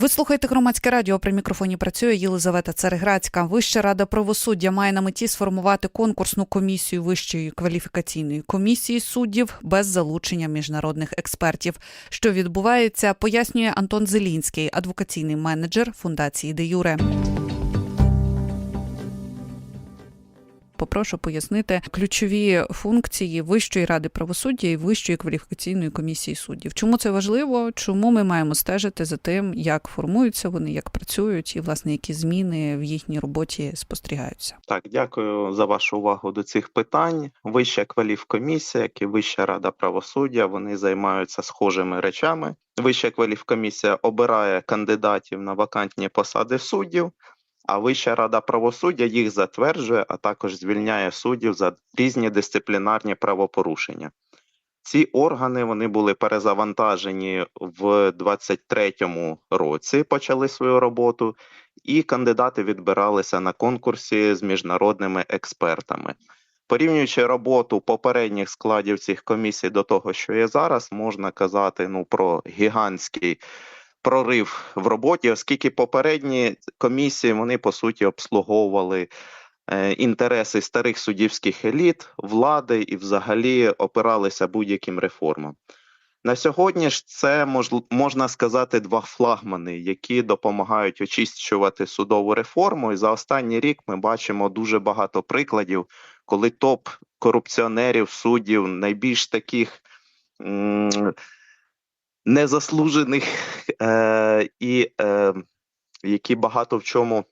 Ви слухаєте громадське радіо. При мікрофоні працює Єлизавета Цареградська. Вища рада правосуддя має на меті сформувати конкурсну комісію вищої кваліфікаційної комісії суддів без залучення міжнародних експертів. Що відбувається, пояснює Антон Зелінський, адвокаційний менеджер фундації Де Юре. Попрошу пояснити ключові функції Вищої ради правосуддя і Вищої кваліфікаційної комісії суддів. Чому це важливо? Чому ми маємо стежити за тим, як формуються вони, як працюють, і власне які зміни в їхній роботі спостерігаються? Так, дякую за вашу увагу до цих питань. Вища кваліфкомісія, як і Вища рада правосуддя, вони займаються схожими речами. Вища кваліфкомісія обирає кандидатів на вакантні посади суддів, а Вища рада правосуддя їх затверджує, а також звільняє суддів за різні дисциплінарні правопорушення. Ці органи вони були перезавантажені в 23-му році, почали свою роботу, і кандидати відбиралися на конкурсі з міжнародними експертами. Порівнюючи роботу попередніх складів цих комісій до того, що є зараз, можна казати ну про гігантський прорив в роботі, оскільки попередні комісії вони по суті обслуговували е, інтереси старих суддівських еліт, влади і взагалі опиралися будь-яким реформам. На сьогодні ж це можна сказати два флагмани, які допомагають очищувати судову реформу. І за останній рік ми бачимо дуже багато прикладів, коли топ корупціонерів, суддів, найбільш таких незаслужених е, і е, які багато в чому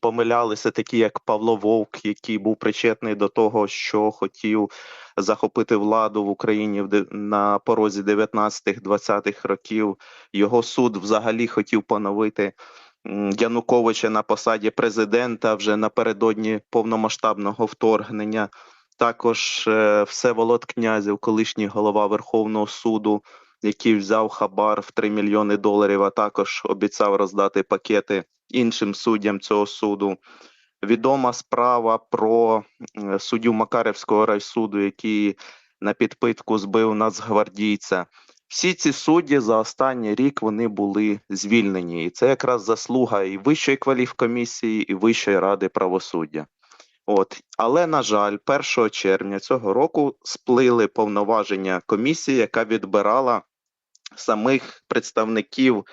помилялися, такі як Павло Вовк, який був причетний до того, що хотів захопити владу в Україні на порозі 19-20-х років. Його суд взагалі хотів поновити Януковича на посаді президента вже напередодні повномасштабного вторгнення. Також е, Всеволод Князів, колишній голова Верховного суду, який взяв хабар в 3 мільйони доларів, а також обіцяв роздати пакети іншим суддям цього суду. Відома справа про суддю Макаревського райсуду, який на підпитку збив нацгвардійця. Всі ці судді за останній рік вони були звільнені, і це якраз заслуга і Вищої кваліфкомісії, і Вищої ради правосуддя. От, але на жаль, 1 червня цього року сплили повноваження комісії, яка відбирала самих представників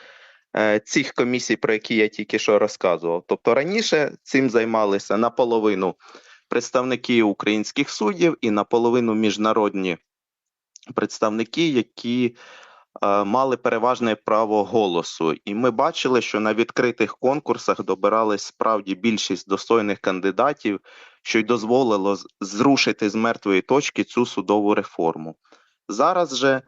е, цих комісій, про які я тільки що розказував. Тобто раніше цим займалися наполовину представники українських суддів і наполовину міжнародні представники, які е, мали переважне право голосу. І ми бачили, що на відкритих конкурсах добирались справді більшість достойних кандидатів, що й дозволило зрушити з мертвої точки цю судову реформу. Зараз же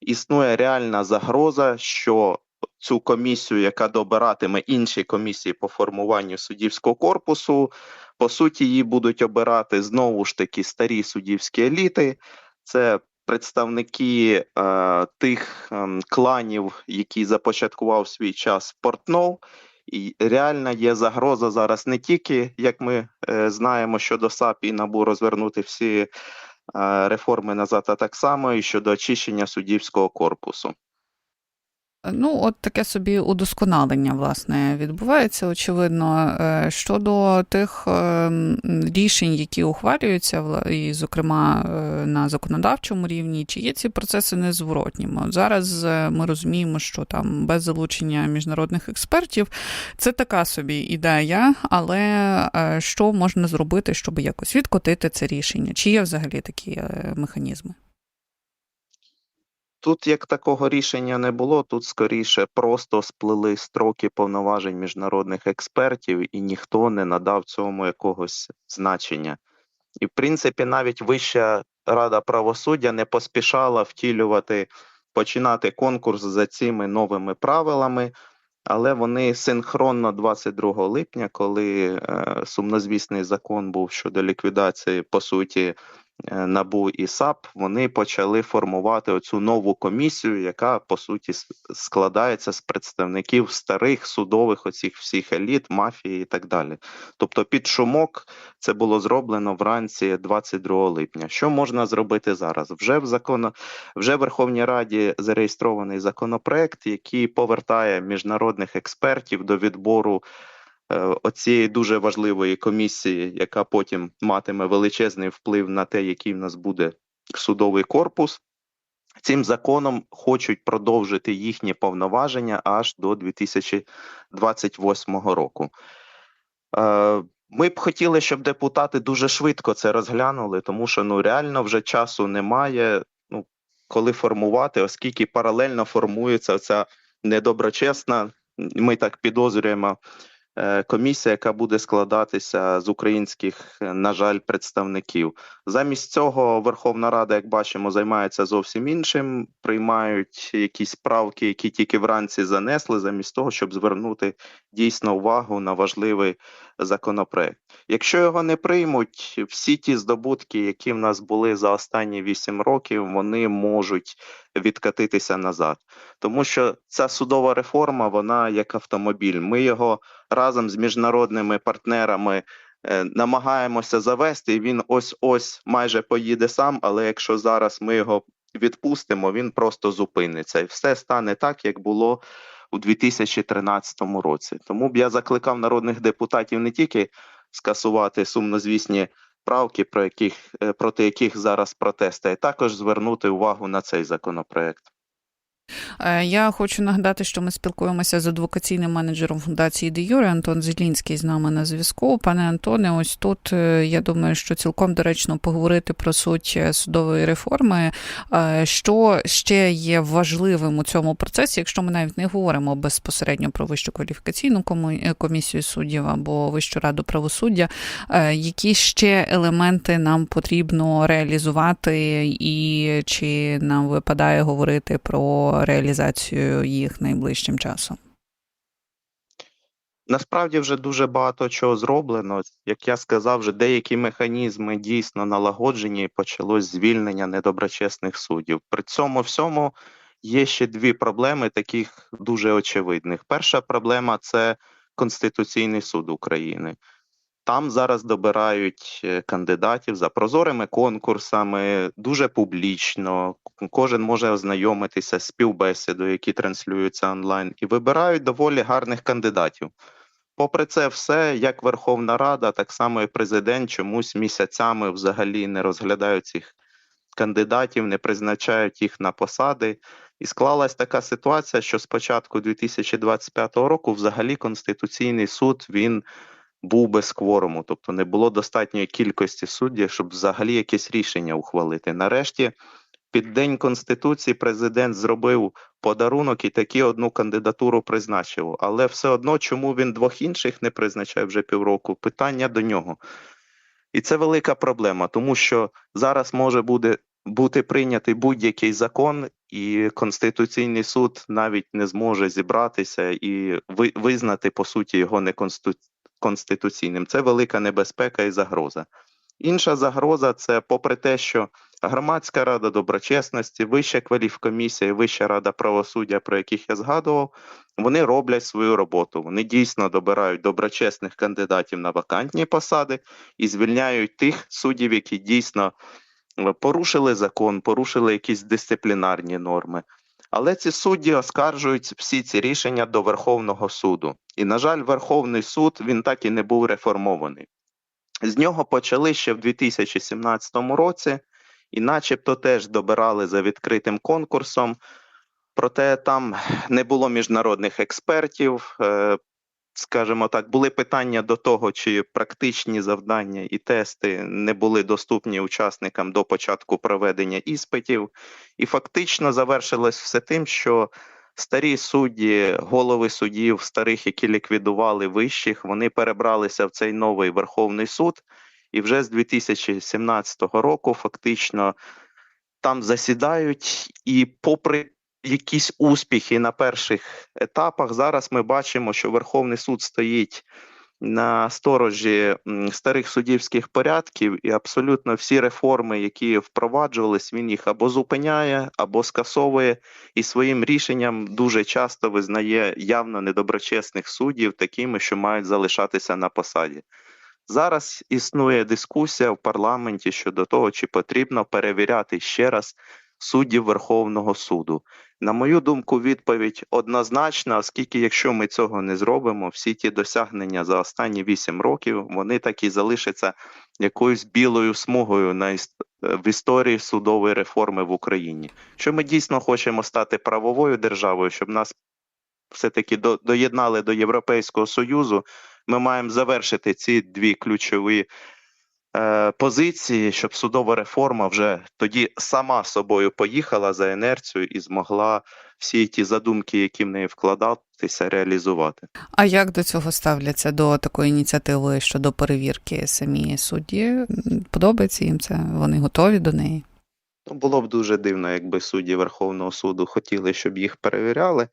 існує реальна загроза, що цю комісію, яка добиратиме інші комісії по формуванню суддівського корпусу, по суті, її будуть обирати знову ж таки старі суддівські еліти. Це представники е, тих ем, кланів, які започаткував свій час Портнов. І реальна є загроза зараз не тільки, як ми е, знаємо, щодо САП і НАБУ розвернути всі е, реформи назад, а так само і щодо очищення суддівського корпусу. Ну, от таке собі удосконалення, власне, відбувається, очевидно. Е, Щодо тих е, рішень, які ухвалюються, і, зокрема, е, на законодавчому рівні, чи є ці процеси незворотніми? От зараз ми розуміємо, що там без залучення міжнародних експертів це така собі ідея, але що можна зробити, щоб якось відкотити це рішення? Чи є взагалі такі механізми? Тут як такого рішення не було, тут скоріше просто сплили строки повноважень міжнародних експертів, і ніхто не надав цьому якогось значення. І, в принципі, навіть Вища рада правосуддя не поспішала втілювати, починати конкурс за цими новими правилами, але вони синхронно 22 липня, коли е, сумнозвісний закон був щодо ліквідації, по суті, НАБУ і САП, вони почали формувати оцю нову комісію, яка по суті складається з представників старих судових оцих всіх еліт, мафії і так далі. Тобто під шумок це було зроблено вранці 22 липня. Що можна зробити зараз? Вже в законо, вже в Верховній Раді зареєстрований законопроект, який повертає міжнародних експертів до відбору е, оцієї дуже важливої комісії, яка потім матиме величезний вплив на те, який в нас буде судовий корпус. Цим законом хочуть продовжити їхні повноваження аж до 2028 року. Е, Ми б хотіли, щоб депутати дуже швидко це розглянули, тому що ну реально вже часу немає. Ну коли формувати, оскільки паралельно формується ця недоброчесна, ми так підозрюємо, е, комісія, яка буде складатися з українських, е, на жаль, представників. Замість цього Верховна Рада, як бачимо, займається зовсім іншим. Приймають якісь правки, які тільки вранці занесли, замість того, щоб звернути дійсно увагу на важливий законопроект. Якщо його не приймуть, всі ті здобутки, які в нас були за останні 8 років, вони можуть відкатитися назад. Тому що ця судова реформа, вона як автомобіль. Ми його разом з міжнародними партнерами е, намагаємося завести, він ось ось майже поїде сам. Але якщо зараз ми його відпустимо, він просто зупиниться, і все стане так, як було у 2013 році. Тому б я закликав народних депутатів не тільки скасувати сумнозвісні правки, про яких е, проти яких зараз протести, а також звернути увагу на цей законопроект. Е, Я хочу нагадати, що ми спілкуємося з адвокаційним менеджером фундації Де Юре. Антон Зілінський з нами на зв'язку. Пане Антоне, ось тут е, я думаю, що цілком доречно поговорити про суть е, судової реформи. Що ще є важливим у цьому процесі, якщо ми навіть не говоримо безпосередньо про вищу кваліфікаційну комісію суддів або Вищу раду правосуддя, які ще елементи нам потрібно реалізувати, і чи нам випадає говорити про реалізацію їх найближчим часом? Насправді вже дуже багато чого зроблено. Як я сказав, вже деякі механізми дійсно налагоджені і почалось звільнення недоброчесних суддів. При цьому всьому є ще дві проблеми, таких дуже очевидних. Перша проблема це Конституційний суд України. Там зараз добирають е, кандидатів за прозорими конкурсами, дуже публічно. Кожен може ознайомитися з співбесідою, які транслюються онлайн, і вибирають доволі гарних кандидатів. Попри це все, як Верховна Рада, так само і президент чомусь місяцями взагалі не розглядають цих кандидатів, не призначають їх на посади. І склалась така ситуація, що з початку 2025 року взагалі Конституційний суд він був без кворуму, тобто не було достатньої кількості суддів, щоб взагалі якесь рішення ухвалити. Нарешті, під день конституції, президент зробив подарунок і таки одну кандидатуру призначив. Але все одно, чому він двох інших не призначає вже півроку? Питання до нього. І це велика проблема, тому що зараз може буде бути прийнятий будь-який закон, і Конституційний суд навіть не зможе зібратися і ви- визнати по суті його неконституційним. Це велика небезпека і загроза. Інша загроза це, попри те, що громадська рада доброчесності, вища кваліфкомісія і Вища рада правосуддя, про яких я згадував, вони роблять свою роботу. Вони дійсно добирають доброчесних кандидатів на вакантні посади і звільняють тих суддів, які дійсно е, порушили закон, порушили якісь дисциплінарні норми. Але ці судді оскаржують всі ці рішення до Верховного суду. І, на жаль, Верховний суд він так і не був реформований. З нього почали ще в 2017 році, і начебто теж добирали за відкритим конкурсом. Проте там не було міжнародних експертів. Скажімо так, були питання до того, чи практичні завдання і тести не були доступні учасникам до початку проведення іспитів, і фактично завершилось все тим, що старі судді, голови судів, старих, які ліквідували вищих, вони перебралися в цей новий Верховний суд, і вже з 2017 року фактично там засідають, і попри якісь успіхи на перших етапах, зараз ми бачимо, що Верховний суд стоїть на сторожі старих суддівських порядків, і абсолютно всі реформи, які впроваджувались, він їх або зупиняє, або скасовує, і своїм рішенням дуже часто визнає явно недоброчесних суддів такими, що мають залишатися на посаді. Зараз існує дискусія в парламенті щодо того, чи потрібно перевіряти ще раз суддів Верховного суду. На мою думку, відповідь однозначна, оскільки якщо ми цього не зробимо, всі ті досягнення за останні 8 років вони так і залишаться якоюсь білою смугою на е, в історії судової реформи в Україні. Що ми дійсно хочемо стати правовою державою, щоб нас все-таки до- доєднали до Європейського Союзу, ми маємо завершити ці дві ключові позиції, щоб судова реформа вже тоді сама собою поїхала за інерцією і змогла всі ті задумки, які в неї вкладатися, реалізувати. А як до цього ставляться до такої ініціативи щодо перевірки самі судді? Подобається їм це? Вони готові до неї? Ну, було б дуже дивно, якби судді Верховного суду хотіли, щоб їх перевіряли.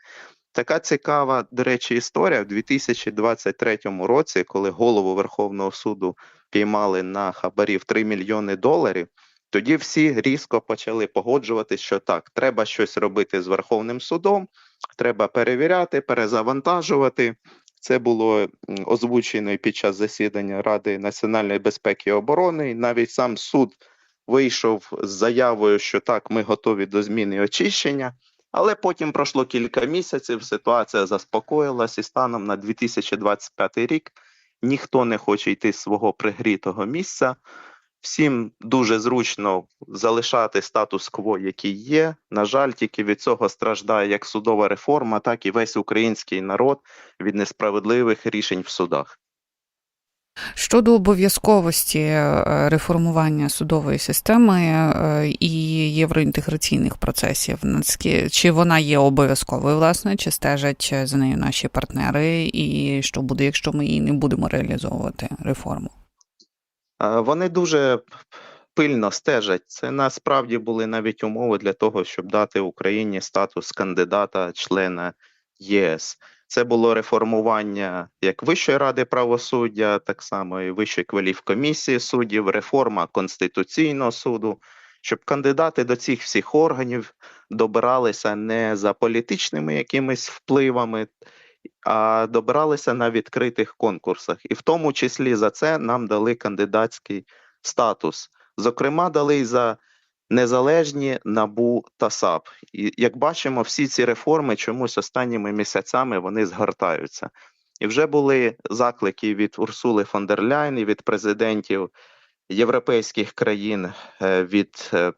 Така цікава, до речі, історія в 2023 році, коли голову Верховного суду піймали на хабарі в 3 мільйони доларів. Тоді всі різко почали погоджуватися, що так, треба щось робити з Верховним судом, треба перевіряти, перезавантажувати. Це було озвучено і під час засідання Ради національної безпеки і оборони. І навіть сам суд вийшов з заявою, що так, ми готові до зміни очищення. Але потім пройшло кілька місяців, ситуація заспокоїлась, і станом на 2025 рік ніхто не хоче йти з свого пригрітого місця. Всім дуже зручно залишати статус-кво, який є. На жаль, тільки від цього страждає як судова реформа, так і весь український народ від несправедливих рішень в судах. Щодо обов'язковості е, реформування судової системи е, і євроінтеграційних процесів, чи вона є обов'язковою, власне, чи стежать за нею наші партнери, і що буде, якщо ми її не будемо реалізовувати реформу? Е, Вони дуже пильно стежать. Це насправді були навіть умови для того, щоб дати Україні статус кандидата члена ЄС. Це було реформування як Вищої ради правосуддя, так само і Вищої кваліфкомісії суддів, реформа Конституційного суду, щоб кандидати до цих всіх органів добиралися не за політичними якимись впливами, а добиралися на відкритих конкурсах. І в тому числі за це нам дали кандидатський статус. Зокрема, дали й за незалежні НАБУ та САП. І як бачимо, всі ці реформи чомусь останніми місяцями вони згортаються. І вже були заклики від Урсули фон дер Ляйн і від президентів європейських країн, е, від, е,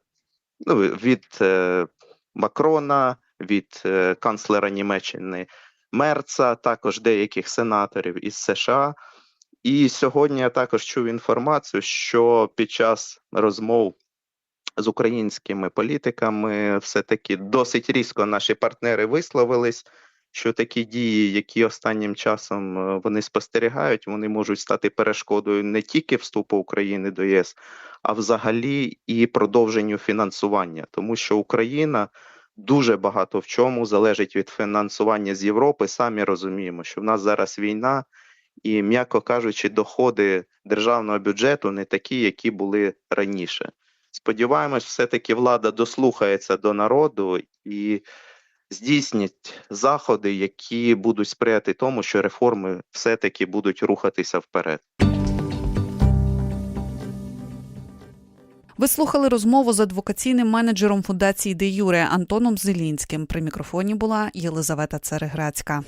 ну, від е, Макрона, від канцлера Німеччини Мерца, також деяких сенаторів із США. І сьогодні я також чув інформацію, що під час розмов з українськими політиками все-таки досить різко наші партнери висловились, що такі дії, які останнім часом е, вони спостерігають, вони можуть стати перешкодою не тільки вступу України до ЄС, а взагалі і продовженню фінансування, тому що Україна дуже багато в чому залежить від фінансування з Європи. Самі розуміємо, що в нас зараз війна, і, м'яко кажучи, доходи державного бюджету не такі, які були раніше. Сподіваємось, все-таки влада дослухається до народу і здійснить заходи, які будуть сприяти тому, що реформи все-таки будуть рухатися вперед. Ви слухали розмову з адвокаційним менеджером фундації Де Юре Антоном Зелінським. При мікрофоні була Єлизавета Цереграцька.